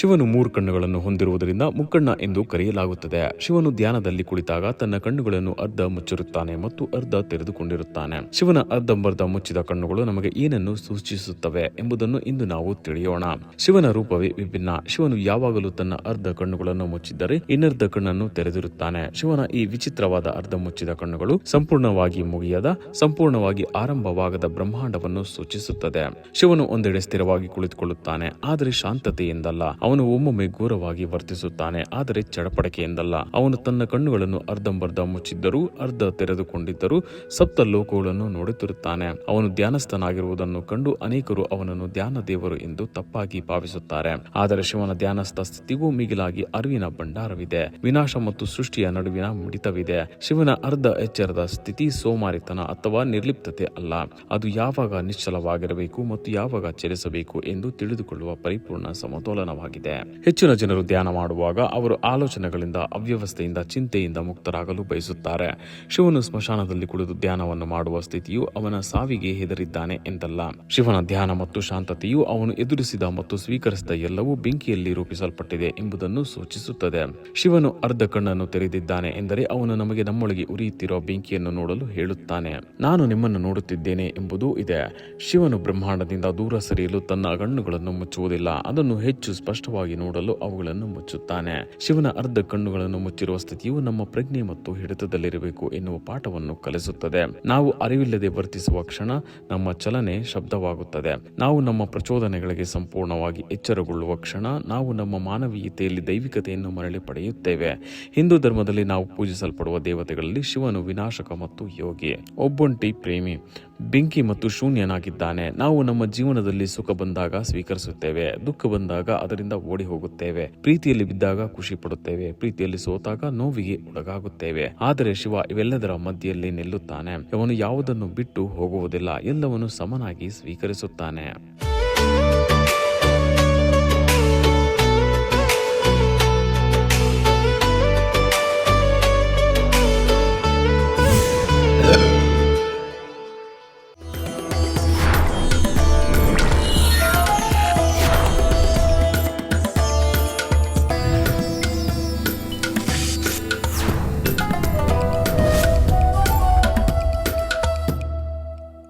ಶಿವನು ಮೂರು ಕಣ್ಣುಗಳನ್ನು ಹೊಂದಿರುವುದರಿಂದ ಮುಕ್ಕಣ್ಣ ಎಂದು ಕರೆಯಲಾಗುತ್ತದೆ. ಶಿವನು ಧ್ಯಾನದಲ್ಲಿ ಕುಳಿತಾಗ ತನ್ನ ಕಣ್ಣುಗಳನ್ನು ಅರ್ಧ ಮುಚ್ಚಿರುತ್ತಾನೆ ಮತ್ತು ಅರ್ಧ ತೆರೆದುಕೊಂಡಿರುತ್ತಾನೆ. ಶಿವನ ಅರ್ಧಂಬರ್ಧ ಮುಚ್ಚಿದ ಕಣ್ಣುಗಳು ನಮಗೆ ಏನನ್ನು ಸೂಚಿಸುತ್ತವೆ ಎಂಬುದನ್ನು ಇಂದು ನಾವು ತಿಳಿಯೋಣ. ಶಿವನ ರೂಪವೇ ವಿಭಿನ್ನ. ಶಿವನು ಯಾವಾಗಲೂ ತನ್ನ ಅರ್ಧ ಕಣ್ಣುಗಳನ್ನು ಮುಚ್ಚಿದ್ದರೆ ಇನ್ನರ್ಧ ಕಣ್ಣನ್ನು ತೆರೆದಿರುತ್ತಾನೆ. ಶಿವನ ಈ ವಿಚಿತ್ರವಾದ ಅರ್ಧ ಮುಚ್ಚಿದ ಕಣ್ಣುಗಳು ಸಂಪೂರ್ಣವಾಗಿ ಮುಗಿಯದ, ಸಂಪೂರ್ಣವಾಗಿ ಆರಂಭವಾಗದ ಬ್ರಹ್ಮಾಂಡವನ್ನು ಸೂಚಿಸುತ್ತದೆ. ಶಿವನು ಒಂದೆಡೆ ಸ್ಥಿರವಾಗಿ ಕುಳಿತುಕೊಳ್ಳುತ್ತಾನೆ, ಆದರೆ ಶಾಂತತೆಯಿಂದಲ್ಲ. ಅವನು ಒಮ್ಮೊಮ್ಮೆ ಘೋರವಾಗಿ ವರ್ತಿಸುತ್ತಾನೆ, ಆದರೆ ಚಡಪಡಿಕೆಯಿಂದಲ್ಲ. ಅವನು ತನ್ನ ಕಣ್ಣುಗಳನ್ನು ಅರ್ಧಂಬರ್ಧ ಮುಚ್ಚಿದ್ದರೂ, ಅರ್ಧ ತೆರೆದುಕೊಂಡಿದ್ದರೂ ಸಪ್ತ ಲೋಕಗಳನ್ನು ನೋಡುತ್ತಿರುತ್ತಾನೆ ಅವನು ಧ್ಯಾನಸ್ಥನಾಗಿರುವುದನ್ನು ಕಂಡು ಅನೇಕರು ಅವನನ್ನು ಧ್ಯಾನ ದೇವರು ಎಂದು ತಪ್ಪಾಗಿ ಭಾವಿಸುತ್ತಾರೆ. ಆದರೆ ಶಿವನ ಧ್ಯಾನಸ್ಥ ಸ್ಥಿತಿಗೂ ಮಿಗಿಲಾಗಿ ಅರಿವಿನ ಭಂಡಾರವಿದೆ. ವಿನಾಶ ಮತ್ತು ಸೃಷ್ಟಿಯ ನಡುವಿನ ಮಿಡಿತವಿದೆ. ಶಿವನ ಅರ್ಧ ಎಚ್ಚರದ ಸ್ಥಿತಿ ಸೋಮಾರಿತನ ಅಥವಾ ನಿರ್ಲಿಪ್ತತೆ ಅಲ್ಲ. ಅದು ಯಾವಾಗ ನಿಶ್ಚಲವಾಗಿರಬೇಕು ಮತ್ತು ಯಾವಾಗ ಚಲಿಸಬೇಕು ಎಂದು ತಿಳಿದುಕೊಳ್ಳುವ ಪರಿಪೂರ್ಣ ಸಮತೋಲನವಾಗಿದೆ. ಹೆಚ್ಚಿನ ಜನರು ಧ್ಯಾನ ಮಾಡುವಾಗ ಅವರು ಆಲೋಚನೆಗಳಿಂದ, ಅವ್ಯವಸ್ಥೆಯಿಂದ, ಚಿಂತೆಯಿಂದ ಮುಕ್ತರಾಗಲು ಬಯಸುತ್ತಾರೆ. ಶಿವನು ಸ್ಮಶಾನದಲ್ಲಿ ಕುಳಿತು ಧ್ಯಾನವನ್ನು ಮಾಡುವ ಸ್ಥಿತಿಯು ಅವನ ಸಾವಿಗೆ ಹೆದರಿದ್ದಾನೆ ಎಂದಲ್ಲ. ಶಿವನ ಧ್ಯಾನ ಮತ್ತು ಶಾಂತತೆಯು ಅವನು ಎದುರಿಸಿದ ಮತ್ತು ಸ್ವೀಕರಿಸಿದ ಎಲ್ಲವೂ ಬೆಂಕಿಯಲ್ಲಿ ರೂಪಿಸಲ್ಪಟ್ಟಿದೆ ಎಂಬುದನ್ನು ಸೂಚಿಸುತ್ತದೆ. ಶಿವನು ಅರ್ಧ ಕಣ್ಣನ್ನು ತೆರೆದಿದ್ದಾನೆ ಎಂದರೆ ಅವನು ನಮಗೆ ನಮ್ಮೊಳಗೆ ಉರಿಯುತ್ತಿರುವ ಬೆಂಕಿಯನ್ನು ನೋಡಲು ಹೇಳುತ್ತಾನೆ. ನಾನು ನಿಮ್ಮನ್ನು ನೋಡುತ್ತಿದ್ದೇನೆ ಎಂಬುದೂ ಇದೆ. ಶಿವನು ಬ್ರಹ್ಮಾಂಡದಿಂದ ದೂರ ಸರಿಯಲು ತನ್ನ ಕಣ್ಣುಗಳನ್ನು ಮುಚ್ಚುವುದಿಲ್ಲ. ಅದನ್ನು ಹೆಚ್ಚು ಸ್ಪಷ್ಟವಾಗಿ ನೋಡಲು ಅವುಗಳನ್ನು ಮುಚ್ಚುತ್ತಾನೆ. ಶಿವನ ಅರ್ಧ ಕಣ್ಣುಗಳನ್ನು ಮುಚ್ಚಿರುವ ಸ್ಥಿತಿಯು ನಮ್ಮ ಪ್ರಜ್ಞೆ ಮತ್ತು ಹಿಡಿತದಲ್ಲಿರಬೇಕು ಎನ್ನುವ ಪಾಠವನ್ನು ಕಲಿಸುತ್ತದೆ. ನಾವು ಅರಿವಿಲ್ಲದೆ ವರ್ತಿಸುವ ಕ್ಷಣ ನಮ್ಮ ಚಲನೆ ಶಬ್ದವಾಗುತ್ತದೆ. ನಾವು ನಮ್ಮ ಪ್ರಚೋದನೆಗಳಿಗೆ ಸಂಪೂರ್ಣವಾಗಿ ಎಚ್ಚರಗೊಳ್ಳುವ ಕ್ಷಣ ನಾವು ನಮ್ಮ ಮಾನವೀಯತೆಯಲ್ಲಿ ದೈವಿಕತೆಯನ್ನು ಮರಳಿ ಪಡೆಯುತ್ತೇವೆ. ಹಿಂದೂ ಧರ್ಮದಲ್ಲಿ ನಾವು ಪೂಜಿಸಲ್ಪಡುವ ದೇವತೆಗಳಲ್ಲಿ ಶಿವನು ವಿನಾಶಕ ಮತ್ತು ಯೋಗಿ. ಒಬ್ಬೊಂಟಿ ಪ್ರೇಮಿ, ಬೆಂಕಿ ಮತ್ತು ಶೂನ್ಯನಾಗಿದ್ದಾನೆ. ನಾವು ನಮ್ಮ ಜೀವನದಲ್ಲಿ ಸುಖ ಬಂದಾಗ ಸ್ವೀಕರಿಸುತ್ತೇವೆ. ದುಃಖ ಬಂದಾಗ ಅದರಿಂದ ಓಡಿ ಹೋಗುತ್ತೇವೆ. ಪ್ರೀತಿಯಲ್ಲಿ ಬಿದ್ದಾಗ ಖುಷಿ ಪಡುತ್ತೇವೆ. ಪ್ರೀತಿಯಲ್ಲಿ ಸೋತಾಗ ನೋವಿಗೆ ಒಳಗಾಗುತ್ತೇವೆ. ಆದರೆ ಶಿವ ಇವೆಲ್ಲದರ ಮಧ್ಯದಲ್ಲಿ ನಿಲ್ಲುತ್ತಾನೆ. ಅವನು ಯಾವುದನ್ನು ಬಿಟ್ಟು ಹೋಗುವುದಿಲ್ಲ. ಎಲ್ಲವನ್ನು ಸಮನಾಗಿ ಸ್ವೀಕರಿಸುತ್ತಾನೆ.